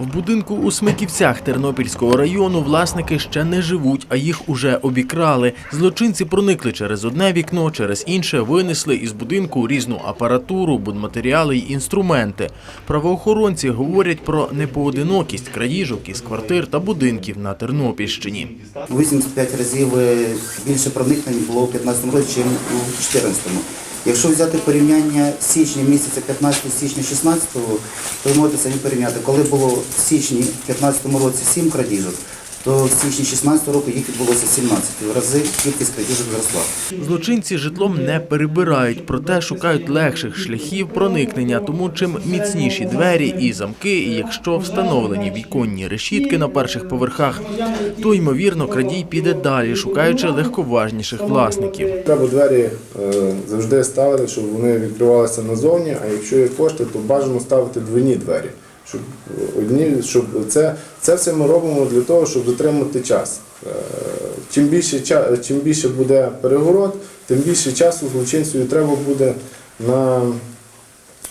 В будинку у Смиківцях Тернопільського району власники ще не живуть, а їх уже обікрали. Злочинці проникли через одне вікно, через інше винесли із будинку різну апаратуру, будматеріали й інструменти. Правоохоронці говорять про непоодинокість крадіжок із квартир та будинків на Тернопільщині. 85 разів е, більше проникнень було у 2015 році, ніж у 2014. Якщо взяти порівняння січня місяця 15 січня 16, то ви можете самі порівняти, коли було в січні 2015 році 7 крадіжок, то в січні 16 року їх відбулося 17. В рази кількість крадіжок зросла. Злочинці житлом не перебирають, проте шукають легших шляхів проникнення. Тому чим міцніші двері і замки, і якщо встановлені віконні решітки на перших поверхах, то ймовірно крадій піде далі, шукаючи легковажніших власників. Треба двері е, завжди ставити, щоб вони відкривалися назовні, а якщо є кошти, то бажано ставити двойні двері. Щоб одні, щоб це, це все ми робимо для того, щоб затримати час. Е, Чим більше, чим більше буде перегород, тим більше часу злочинцю треба буде на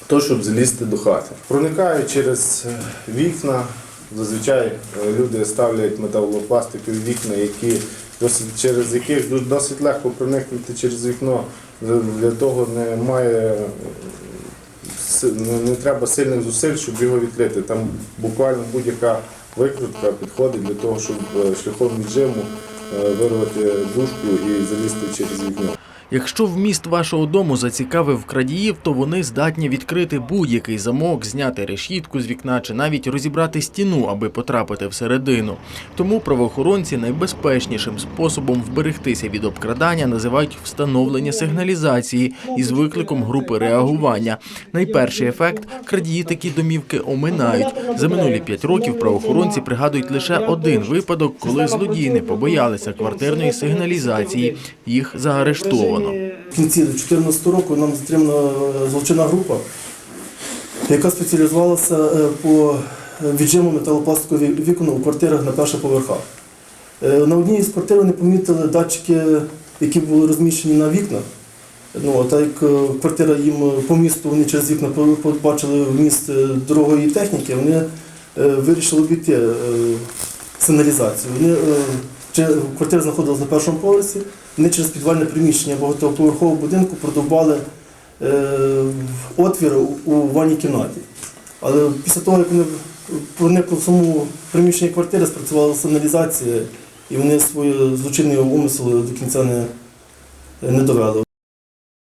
то, щоб залізти до хати. Проникають через е, вікна. Зазвичай е, люди ставлять металопластикові вікна, які досить через яких досить легко проникнути через вікно. Для- того немає не, треба сильних зусиль, щоб його відкрити. Там буквально будь-яка викрутка підходить для того, щоб е, шляхом віджиму е, вирвати дужку і залізти через вікно. Якщо вміст вашого дому зацікавив крадіїв, то вони здатні відкрити будь-який замок, зняти решітку з вікна чи навіть розібрати стіну, аби потрапити всередину. Тому правоохоронці найбезпечнішим способом вберегтися від обкрадання називають встановлення сигналізації із викликом групи реагування. Найперший ефект крадії такі домівки оминають. За минулі п'ять років правоохоронці пригадують лише один випадок, коли злодії не побоялися квартирної сигналізації. Їх заарештовано. В кінці 2014 року нам затримана е, злочинна група, яка спеціалізувалася е, по віджиму металопластикових вікон у квартирах на перших поверхах. Е, На одній із квартир вони помітили датчики, які були розміщені на вікнах. Ну, а так як е, квартира їм по місту, вони через вікна побачили вміст е, дорогої техніки, вони е, вирішили обійти е, сигналізацію. Вони, е, квартира знаходилась на першому поверсі, вони через підвальне приміщення багатоповерхового будинку продовбали е, отвір у- ванній кімнаті. Але після того, як вони проникли в саму приміщення квартири, спрацювала сигналізація, і вони свої злочинний умисел до кінця не, не довели.